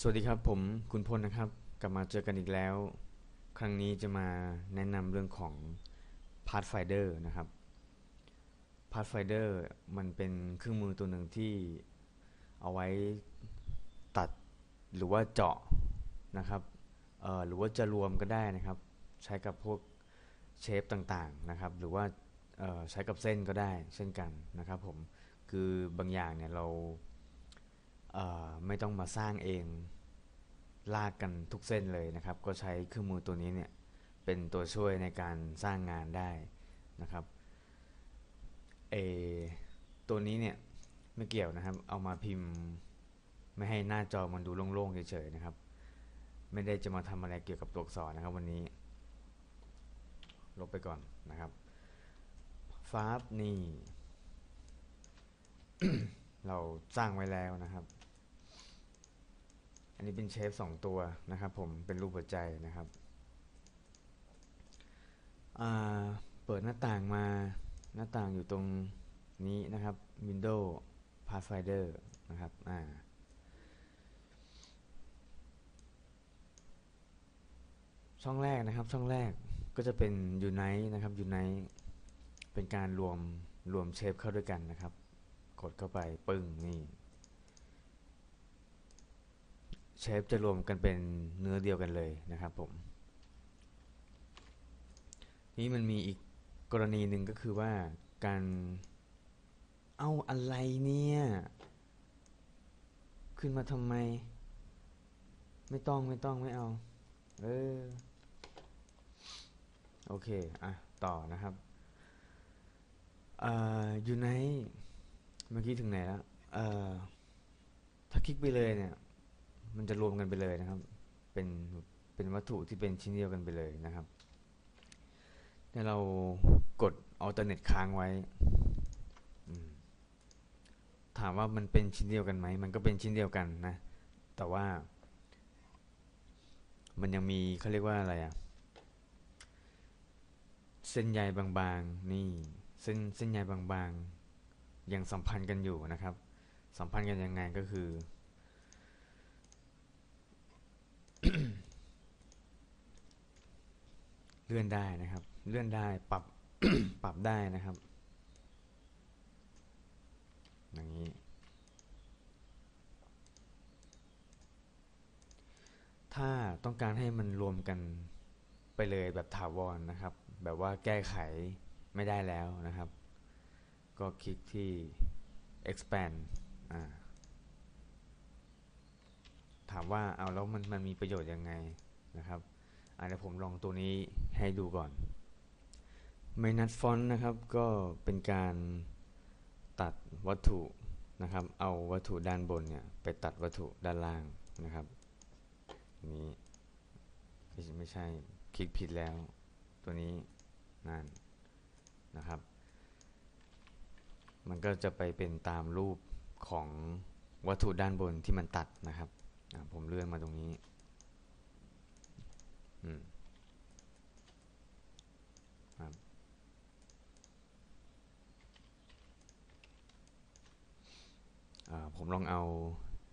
สวัสดีครับผมคุณพลนะครับ กลับมาเจอกันอีกแล้ว ครั้งนี้จะมาแนะนำเรื่องของ Pathfinder นะครับ Pathfinder มันเป็นเครื่องมือตัวหนึ่งที่เอาไว้ตัดหรือว่าเจาะนะครับหรือว่าจะรวมก็ได้นะครับ ใช้กับพวกเชฟต่างๆนะครับ หรือว่าใช้กับเส้นก็ได้เช่นกันนะครับผมคือบางอย่างเนี่ยเรา ไม่ต้องมาสร้างเองลากกันทุกเส้นเลยนะครับ ก็ใช้เครื่องมือตัวนี้เนี่ยเป็นตัวช่วยในการสร้างงานได้นะครับเออตัวนี้เนี่ยไม่เกี่ยวนะครับ เอามาพิมพ์ไม่ให้หน้าจอมันดูโล่งๆเฉยๆนะครับ ไม่ได้จะมาทำอะไรเกี่ยวกับตัวอักษรนะครับ วันนี้ ลบไปก่อนนะครับฟาบนี่ เราสร้างไว้แล้วนะครับ อันนี้เป็นเชฟสองตัวนะครับผมเป็นรูปหัวใจนะครับเปิดหน้าต่างมาหน้าต่างอยู่ตรงนี้นะครับ Windows Pathfinder นะครับอ่าช่องแรกนะครับช่องแรกก็จะเป็น Unite นะครับ Unite เป็นการรวมรวมเชฟเข้าด้วยกันนะครับ กดเข้าไปปึ้งนี่ เชฟจะรวมกันเป็นเนื้อเดียวกันเลยนะครับผม นี่มันมีอีกกรณีหนึ่งก็คือว่าการเอาอะไรเนี่ย ขึ้นมาทำไม ไม่ต้องไม่ต้องไม่เอา เออ โอเค อะ ต่อนะครับอ่าอยู่ในเมื่อกี้ถึงไหนแล้วเอ่อถ้าคลิกไปเลยเนี่ย มันจะรวมกันไปเลยนะครับ เป็นเป็นวัตถุที่เป็นชิ้นเดียวกันไปเลยนะครับถ้าเรากด alternate ค้างไว้ ถามว่ามันเป็นชิ้นเดียวกันไหม มันก็เป็นชิ้นเดียวกันนะ แต่ว่า มันยังมีเขาเรียกว่าอะไรอะเส้นใยบางๆ นี่ เส้นเส้นใยบางๆ ยังสัมพันธ์กันอยู่นะครับ สัมพันธ์กันยังไงก็คือ เลื่อนได้นะครับ เลื่อนได้ปรับปรับได้นะครับ อย่างนี้ ถ้าต้องการให้มันรวมกันไปเลยแบบถาวรนะครับ แบบว่าแก้ไขไม่ได้แล้วนะครับ ก็คลิกที่ expand ถามว่าเอาแล้วมันมันมีประโยชน์ยังไงนะครับ อะเดี๋ยวผมลองตัวนี้ให้ดูก่อนไม่นัดฟอนต์นะครับ ก็เป็นการตัดวัตถุนะครับ เอาวัตถุด้านบนเนี่ยไปตัดวัตถุด้านล่างนะครับนี้ไม่ใช่ไม่ใช่คลิกผิดแล้ว ตัวนี้นั่นนะครับ มันก็จะไปเป็นตามรูปของวัตถุด้านบนที่มันตัดนะครับ ผมเลื่อนมาตรงนี้ ผมลองเอา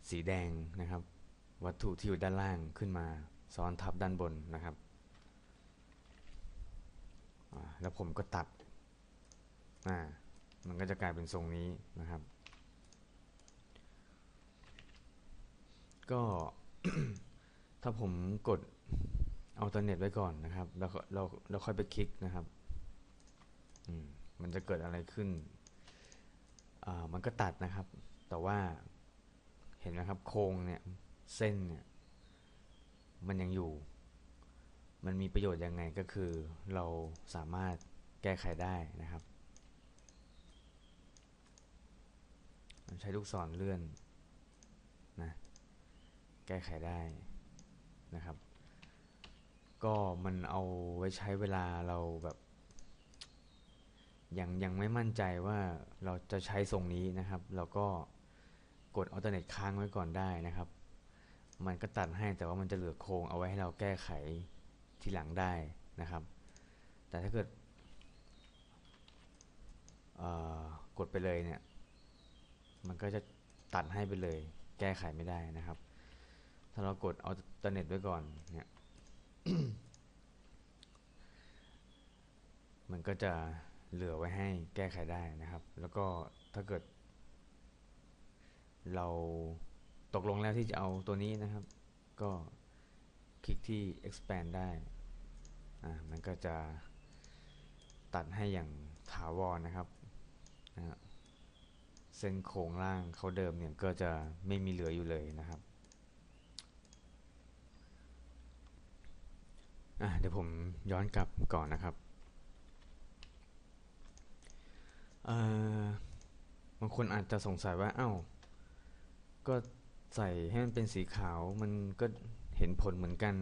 สีแดงนะครับ วัตถุที่อยู่ด้านล่างขึ้นมา ซ้อนทับด้านบนนะครับ แล้วผมก็ตัด มันก็จะกลายเป็นทรงนี้นะครับ ก็ถ้าผมกด เอาตัวเน็ตไว้ก่อนนะครับ แล้วเราเราค่อยไปคลิกนะครับอืมมันจะเกิดอะไรขึ้นอ่ามันก็ตัดนะครับ แต่ว่าเห็นไหมครับโครงเนี่ยเส้นเนี่ยมันยังอยู่ มันมีประโยชน์ยังไงก็คือเราสามารถแก้ไขได้นะครับ ใช้ลูกศรเลื่อนนะแก้ไขได้นะครับ ก็มันเอาไว้ใช้เวลาเราแบบ ยังยังไม่มั่นใจว่าเราจะใช้ทรงนี้นะครับ เราก็กดอัลเทอร์เนทค้างไว้ก่อนได้นะครับ มันก็ตัดให้แต่ว่ามันจะเหลือโครงเอาไว้ให้เราแก้ไขทีหลังได้นะครับ แต่ถ้าเกิดกดไปเลยเนี่ย มันก็จะตัดให้ไปเลย แก้ไขไม่ได้นะครับ ถ้าเรากด alternate ไว้ก่อนเนี่ย มันก็จะเหลือไว้ให้แก้ไขได้นะครับ แล้วก็ถ้าเกิด เราตกลงแล้วที่จะเอาตัวนี้นะครับ ก็คลิกที่ expand ได้ อ่า มันก็จะตัดให้อย่างถาวรนะครับนะเส้นโครงล่างเขาเดิมเนี่ยก็จะไม่มีเหลืออยู่เลยนะครับ อะ เดี๋ยวผมย้อนกลับก่อนนะครับบางคนอาจจะสงสัยว่า เอ้า ก็ใส่ให้มันเป็นสีขาวมันก็เห็นผลเหมือนกัน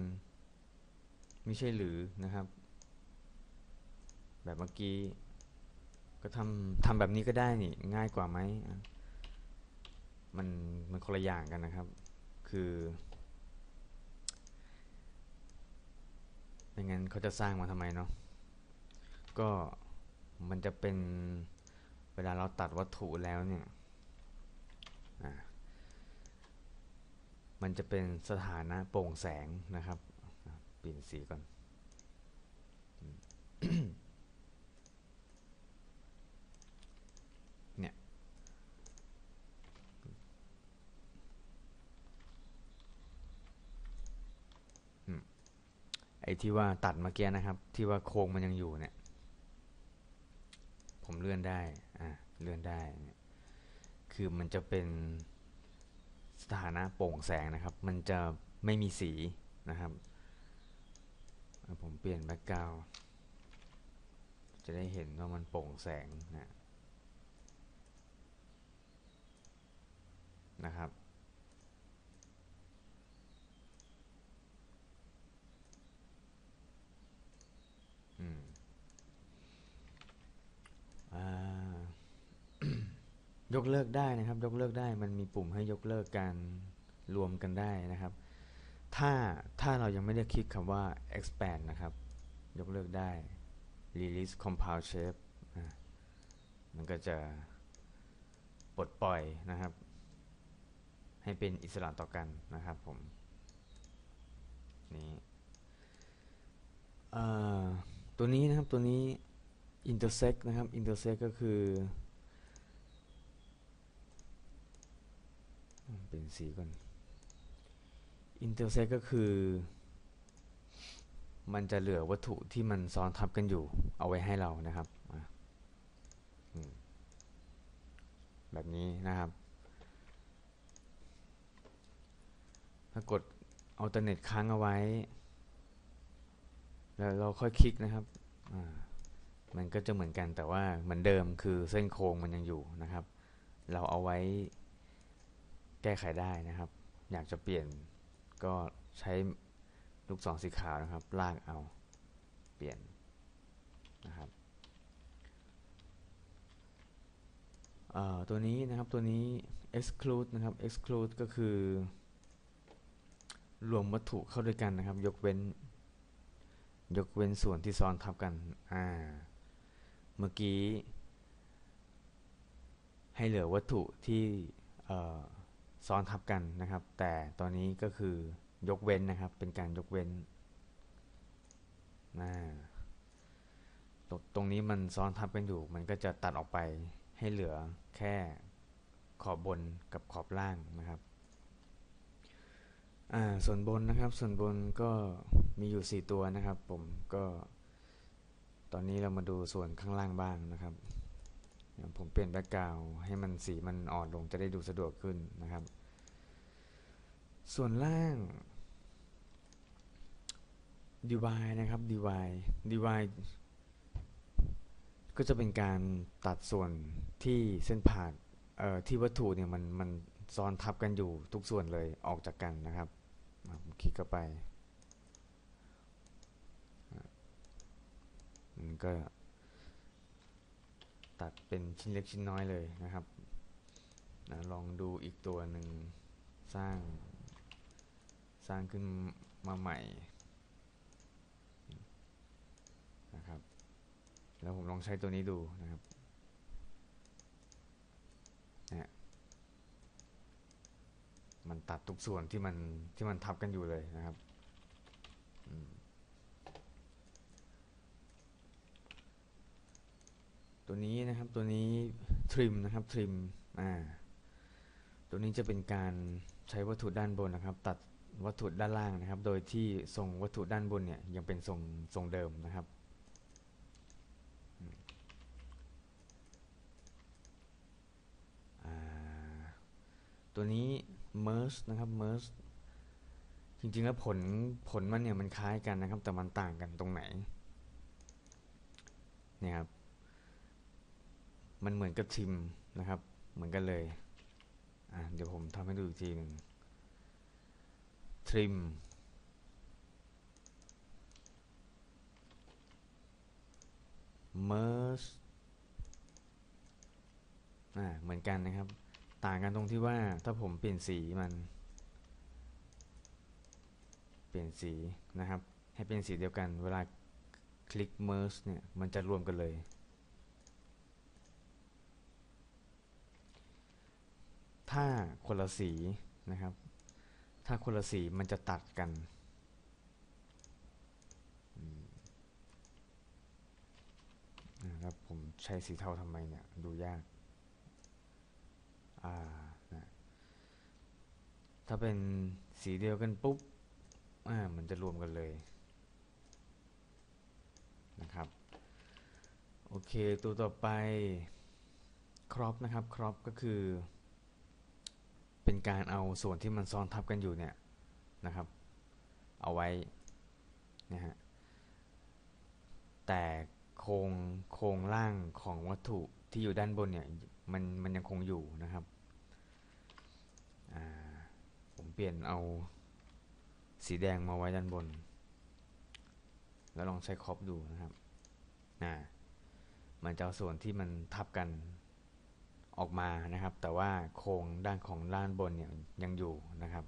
ไม่ใช่หรือนะครับ แบบเมื่อกี้ ก็ทำทำแบบนี้ก็ได้นี่ง่ายกว่าไหมมันมันคนละอย่างกันนะครับ คือ ไม่งั้นเขาจะสร้างมาทำไมเนาะก็มันจะเป็นเวลาเราตัดวัตถุแล้วเนี่ยมันจะเป็นสถานะโปร่งแสงนะครับเปลี่ยนสีก่อน ไอ้ที่ว่าตัดเมื่อกี้นะครับ ที่ว่าโครงมันยังอยู่เนี่ย ผมเลื่อนได้อ่าเลื่อนได้ คือมันจะเป็นสถานะโปร่งแสงนะครับ มันจะไม่มีสีนะครับ ผมเปลี่ยนแบ็กกราวจะได้เห็นว่ามันโปร่งแสงนะนะครับ อืมอ่า ยกเลิกได้นะครับ ยกเลิกได้มันมีปุ่มให้ยกเลิกการรวมกันได้นะครับ ถ้าถ้าเรายังไม่ได้คลิกคำว่า expand นะครับ ยกเลิกได้ release compound shape มันก็จะปลดปล่อยนะครับ ให้เป็นอิสระต่อกันนะครับผมนี่ตัวนี้นะครับตัวนี้ intersect นะครับ intersect ก็คือ เป็นสีก่อน intersect ก็คือ มันจะเหลือวัตถุที่มันซ้อนทับกันอยู่ เอาไว้ให้เรานะครับ แบบนี้นะครับ ถ้ากด alternate ค้างเอาไว้ แล้วเราค่อยคลิกนะครับ อ่า มันก็จะเหมือนกันแต่ว่าเหมือนเดิมคือเส้นโค้งมันยังอยู่นะครับ เราเอาไว้แก้ไขได้นะครับ อยากจะเปลี่ยนก็ใช้ลูกศรสีขาวนะครับ ลากเอาเปลี่ยนนะครับตัวนี้นะครับตัวนี้ exclude นะครับ exclude ก็คือ รวมวัตถุเข้าด้วยกันนะครับ ยกเว้น ยกเว้นส่วนที่ซ้อนทับกันอ่า เมื่อกี้ ให้เหลือวัตถุที่ซ้อนทับกันนะครับ แต่ตอนนี้ก็คือยกเว้นนะครับ เป็นการยกเว้นอ่าตรงตรงนี้มันซ้อนทับกันอยู่ มันก็จะตัดออกไปให้เหลือแค่ขอบบนกับขอบล่างนะครับ ส่วนบนนะครับ ส่วนบนก็มีอยู่ 4 ตัวนะครับ ผมก็ ตอนนี้เรามาดูส่วนข้างล่างบ้างนะครับ ผมเปลี่ยนแบ็กกราวให้มันสีมันอ่อนลงจะได้ดูสะดวกขึ้นนะครับ ส่วนล่าง divide นะครับ divide divide ก็จะเป็นการตัดส่วนที่เส้นผ่านที่วัตถุเนี่ยมันมันซ้อนทับกันอยู่ทุกส่วนเลยออกจากกันนะครับผมคลิกเข้าไปอะมัน ก็ ตัดเป็นชิ้นเล็กชิ้นน้อยเลยนะครับนะลองดูอีกตัวหนึ่งสร้าง สร้างขึ้นมาใหม่นะครับ แล้วผมลองใช้ตัวนี้ดูนะครับนะมมันตัดทุกส่วนที่มันที่มันทับกันอยู่เลยนะครับอืม ตัวนี้นะครับตัวนี้ทริมนะครับทริมอ่าตัวนี้จะเป็นการใช้วัตถุด้านบนนะครับ ตัดวัตถุด้านล่างนะครับ โดยที่ทรงวัตถุด้านบนเนี่ยยังเป็นทรงทรงเดิมนะครับตัวนี้ merge นะครับ merge จริงๆแล้วผลผลมันเนี่ยมันคล้ายกันนะครับ แต่มันต่างกันตรงไหนเนี่ยครับ มันเหมือนกับทิมนะครับ เหมือนกันเลยอะเดี๋ยวผมทำให้ดูอีกทีหนึ่ง trim merge อ่า เหมือนกันนะครับ ต่างกันตรงที่ว่าถ้าผมเปลี่ยนสีมัน เปลี่ยนสีนะครับ ให้เป็นสีเดียวกัน เวลาคลิก merge เนี่ย มันจะรวมกันเลย ถ้าคนละสีนะครับ ถ้าคนละสีมันจะตัดกันอืมอ่าแล้วผมใช้สีเทาทำไมเนี่ย ดูยาก อ่านะถ้าเป็นสีเดียวกันปุ๊บ อ่า มันจะรวมกันเลยนะครับ โอเค ตัวต่อไปครอปนะครับครอปก็คือ เป็นการเอาส่วนที่มันซ้อนทับกันอยู่เนี่ยนะครับ เอาไว้นะฮะแต่โครงโครงล่างของวัตถุที่อยู่ด้านบนเนี่ยมันมันยังคงอยู่นะครับผมเปลี่ยนเอาสีแดงมาไว้ด้านบน แล้วลองใช้ครอปดูนะครับอ่ามันจะเอาส่วนที่มันทับกัน ออกมานะครับ แต่ว่าโครงด้านของด้านบนเนี่ยยังอยู่นะครับ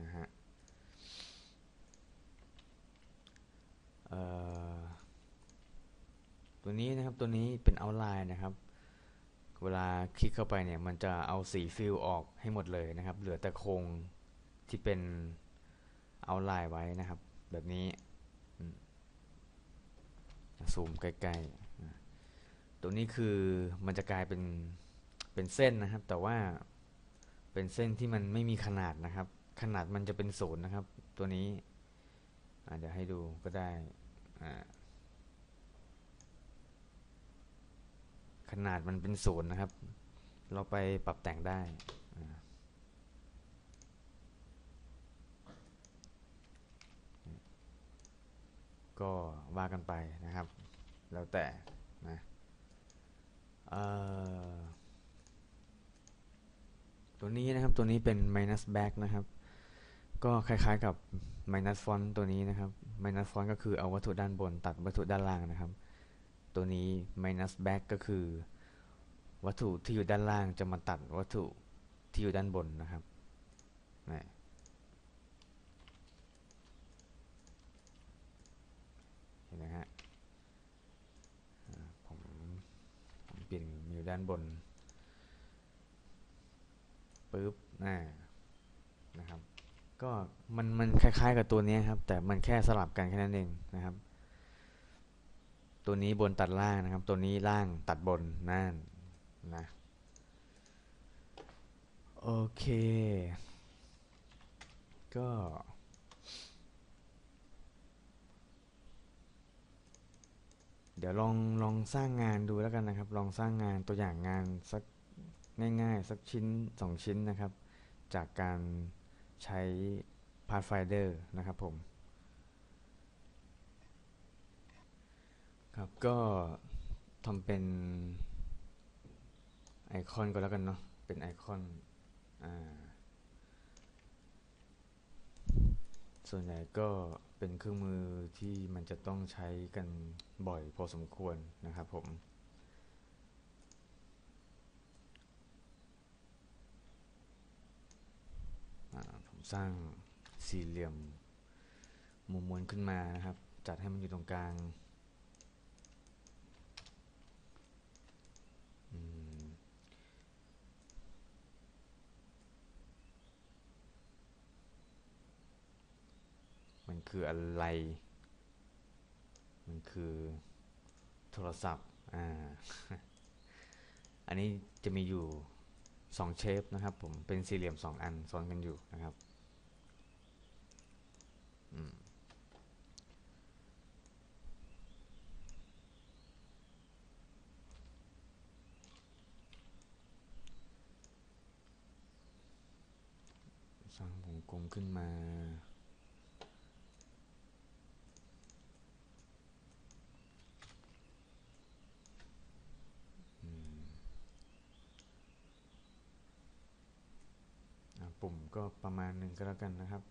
นะฮะตัวนี้นะครับตัวนี้เป็น outline นะครับ เวลาคลิกเข้าไปเนี่ยมันจะเอาสีฟิลออกให้หมดเลยนะครับ เหลือแต่โครงที่เป็น outline ไว้นะครับ แบบนี้ ซูมใกล้ๆตัวนี้คือมันจะกลายเป็นเป็นเส้นนะครับ แต่ว่าเป็นเส้นที่มันไม่มีขนาดนะครับ ขนาดมันจะเป็นศูนย์นะครับ ตัวนี้อะเดี๋ยวให้ดูก็ได้ขนาดมันเป็นศูนย์นะครับ เราไปปรับแต่งได้ ก็ว่ากันไปนะครับ แล้วแต่นะตัวนี้นะครับตัวนี้เป็น minus back นะครับ ก็คล้ายๆกับ minus font ตัวนี้นะครับ minus font ก็คือเอาวัตถุด้านบนตัดวัตถุด้านล่างนะครับ ตัวนี้ minus back ก็คือ วัตถุที่อยู่ด้านล่างจะมาตัดวัตถุที่อยู่ด้านบนนะครับนี่ ห็นไหมฮะผมผมเปลี่ยนมาอยู่ด้านบนปึ๊บน่านะครับ ก็มันมันคล้ายๆกับตัวนี้ครับ แต่มันแค่สลับกันแค่นั้นเองนะครับ ตัวนี้บนตัดล่างนะครับ ตัวนี้ล่างตัดบนนั่นนะโอเค ก็ เดี๋ยวลองลองสร้างงานดูแล้วกันนะครับ ลองสร้างงานตัวอย่างงานสักง่ายๆ สักชิ้นสองชิ้นนะครับ จากการใช้ Pathfinder นะครับผมครับก็ทำเป็นไอคอนก็แล้วกันเนาะเป็นไอคอนอ่าส่วนใหญ่ก็ เป็นเครื่องมือที่มันจะต้องใช้กันบ่อยพอสมควรนะครับผม ผมสร้างสี่เหลี่ยมมุมมนขึ้นมานะครับ จัดให้มันอยู่ตรงกลาง คืออะไร มันคือโทรศัพท์ อ่า อันนี้จะมีอยู่สองเชฟนะครับผม เป็นสี่เหลี่ยมสองอันซ้อนกันอยู่นะครับอืมสร้างวงกลมขึ้นมา อะปุ่ม ก็ประมาณหนึ่งก็แล้วกันนะครับ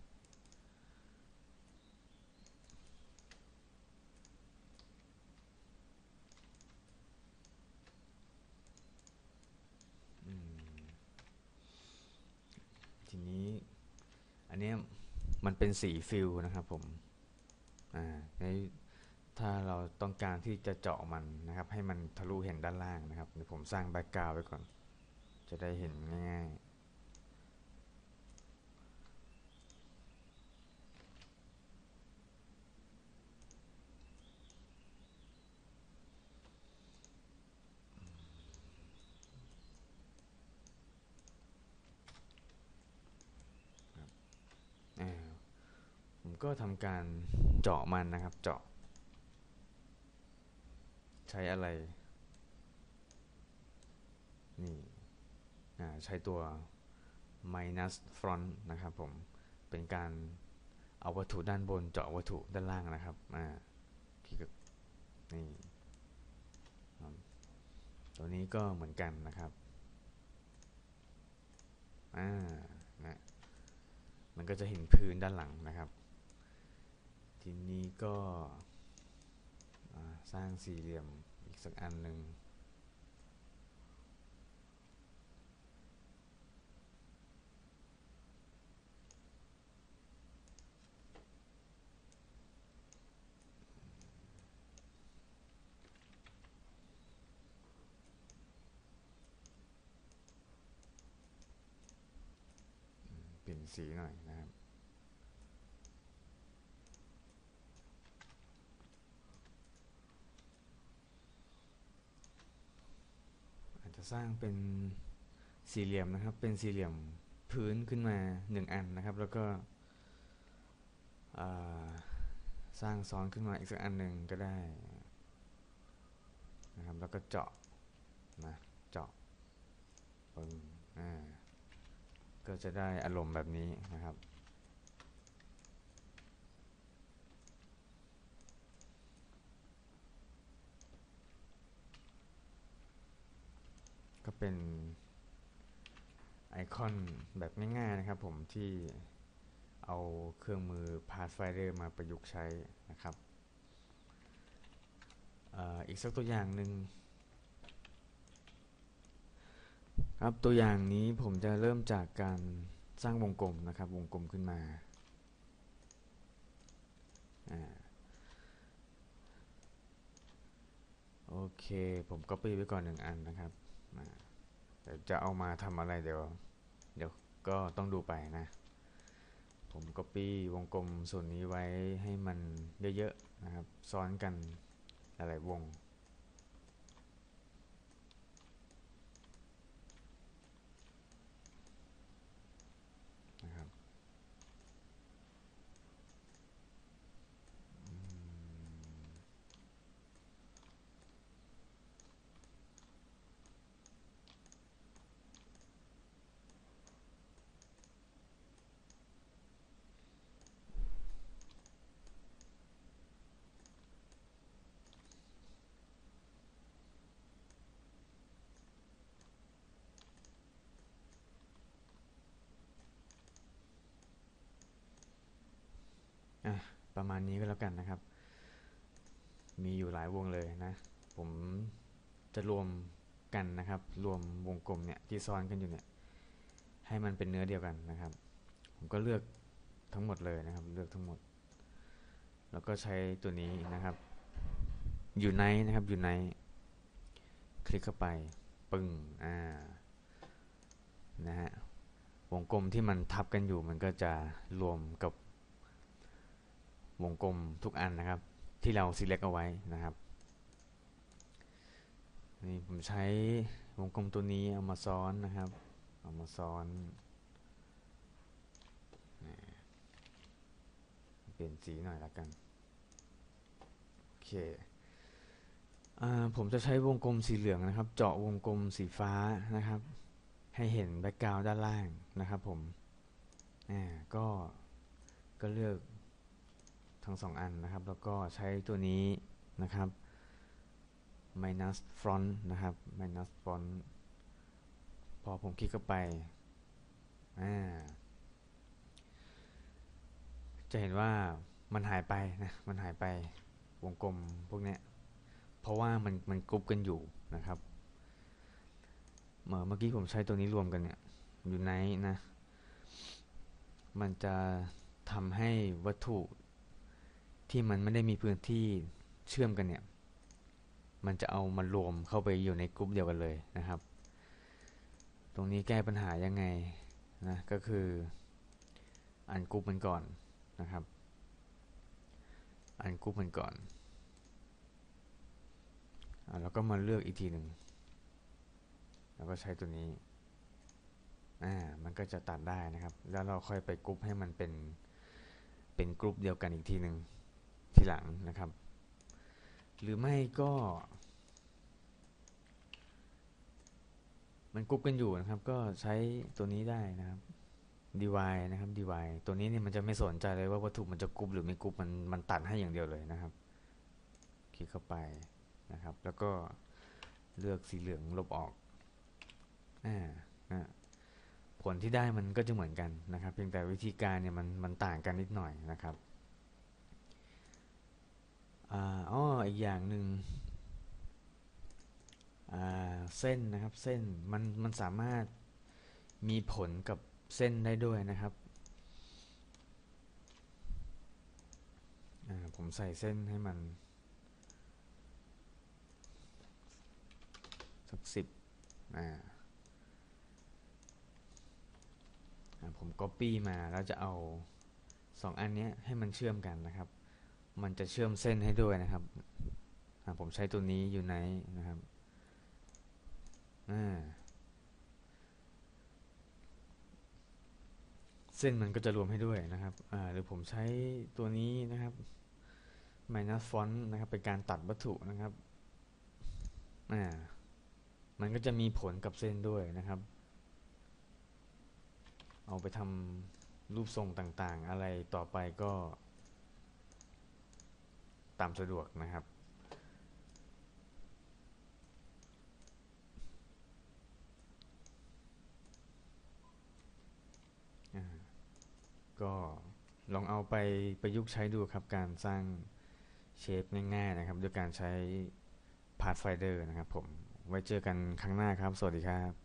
ทีนี้อันเนี้ยมันเป็นสีฟิลนะครับผม อ่าในถ้าเราต้องการที่จะเจาะมันนะครับ ให้มันทะลุเห็นด้านล่างนะครับเดี๋ยวผมสร้างแบ็กกราวไว้ก่อน จะได้เห็นง่ายๆ อ่าผม ก็ทำการเจาะมันนะครับเจาะ ใช้อะไร นี่ใช้ตัว minus front นะครับผม เป็นการเอาวัตถุด้านบนเจาะวัตถุด้านล่างนะครับ อ่าคลิกนี่ ตัวนี้ก็เหมือนกันนะครับ อ่า นะ มันก็จะเห็นพื้นด้านหลังนะครับ ทีนี้ก็สร้างสี่เหลี่ยมอีกสักอันหนึ่งเปลี่ยนสีหน่อยนะครับ จะสร้างเป็นสี่เหลี่ยมนะครับ เป็นสี่เหลี่ยมพื้นขึ้นมาหนึ่งอันนะครับ แล้วก็สร้างซ้อนขึ้นมาอีกสักอันหนึ่งก็ได้นะครับ แล้วก็เจาะนะเจาะปึ้งอ่าก็จะได้อารมณ์แบบนี้นะครับ ก็เป็นไอคอนแบบง่าย ๆ นะครับผมที่เอาเครื่องมือ Pathfinder มาประยุกต์ใช้นะครับอีกสักตัวอย่างหนึ่งครับตัวอย่างนี้ผมจะเริ่มจากการสร้างวงกลมนะครับ วงกลมขึ้นมาอโอเค ผมก็ปีไว้ก่อนหนึ่งอันนะครับ นะจะเอามาทำอะไรเดี๋ยว เดี๋ยวก็ต้องดูไปนะ ผมก็ปี้วงกลมส่วนนี้ไว้ให้มันเยอะๆนะครับ ซ้อนกันหลายๆวง อะประมาณนี้ก็แล้วกันนะครับ มีอยู่หลายวงเลยนะ ผมจะรวมกันนะครับ รวมวงกลมเนี่ยที่ซ้อนกันอยู่เนี่ย ให้มันเป็นเนื้อเดียวกันนะครับ ผมก็เลือกทั้งหมดเลยนะครับ เลือกทั้งหมด แล้วก็ใช้ตัวนี้นะครับ อยู่ในนะครับ อยู่ใน คลิกเข้าไป ปึ้ง อ่า นะฮะ วงกลมที่มันทับกันอยู่มันก็จะรวมกับ วงกลมทุกอันนะครับ ที่เรา select เอาไว้นะครับนี่ผมใช้วงกลมตัวนี้เอามาซ้อนนะครับ เอามาซ้อนเปลี่ยนสีหน่อยละกันโอเคอ่าผมจะใช้วงกลมสีเหลืองนะครับ เจาะวงกลมสีฟ้านะครับ ให้เห็นแบ็กกราวด์ด้านล่างนะครับผมอ่าก็ก็เลือก ทั้งสองอันนะครับ แล้วก็ใช้ตัวนี้นะครับ minus front นะครับ minus front พอผมคลิกเข้าไปาจะเห็นว่ามันหายไปนะ มันหายไปวงกลมพวกเนี้ย เพราะว่ามันมันกรุ๊ปกันอยู่นะครับ เมื่อเมื่อกี้ผมใช้ตัวนี้รวมกันเนี่ย อยู่ในนะ มันจะทำให้วัตถุ ที่มันไม่ได้มีพื้นที่เชื่อมกันเนี่ย มันจะเอามารวมเข้าไปอยู่ในกลุ่มเดียวกันเลยนะครับ ตรงนี้แก้ปัญหายังไงนะก็คืออันกรุ๊ปมันก่อนนะครับอันกรุ๊ปมันก่อนอะแล้วก็มาเลือกอีกทีหนึ่ง แล้วก็ใช้ตัวนี้ อ่า มันก็จะตัดได้นะครับ แล้วเราค่อยไปกรุ๊ปให้มันเป็น เป็นกรุ๊ปเดียวกันอีกทีหนึ่ง ทีหลังนะครับ หรือไม่ก็ มันกรุ๊ปกันอยู่นะครับ ก็ใช้ตัวนี้ได้นะครับ dy นะครับ dy ตัวนี้เนี่ยมันจะไม่สนใจเลยว่าวัตถุมันจะกรุ๊ปหรือไม่กรุ๊ปมันมันตัดให้อย่างเดียวเลยนะครับ คลิกเข้าไปนะครับ แล้วก็เลือกสีเหลืองลบออกอ่านะผลที่ได้มันก็จะเหมือนกันนะครับ เพียงแต่วิธีการเนี่ยมันมันต่างกันนิดหน่อยนะครับ อ่าอ้ออีกอย่างหนึ่งเส้นนะครับเส้นมันมันสามารถมีผลกับเส้นได้ด้วยนะครับผมใส่เส้นให้มันสักสิบอ่าอ่าผม Copy มาแล้วจะเอาสองอันนี้ให้มันเชื่อมกันนะครับ มันจะเชื่อมเส้นให้ด้วยนะครับ ผมใช้ตัวนี้อยู่ไหนนะครับเส้นมันก็จะรวมให้ด้วยนะครับหรือผมใช้ตัวนี้นะครับ minus font นะครับ เป็นการตัดวัตถุนะครับมันก็จะมีผลกับเส้นด้วยนะครับ เอาไปทำรูปทรงต่างๆ อะไรต่อไปก็ ตามสะดวกนะครับก็ลองเอาไปประยุกต์ใช้ดูครับการสร้างเชฟง่ายๆนะครับ ด้วยการใช้ Pathfinder นะครับผมไว้เจอกันครั้งหน้าครับ สวัสดีครับ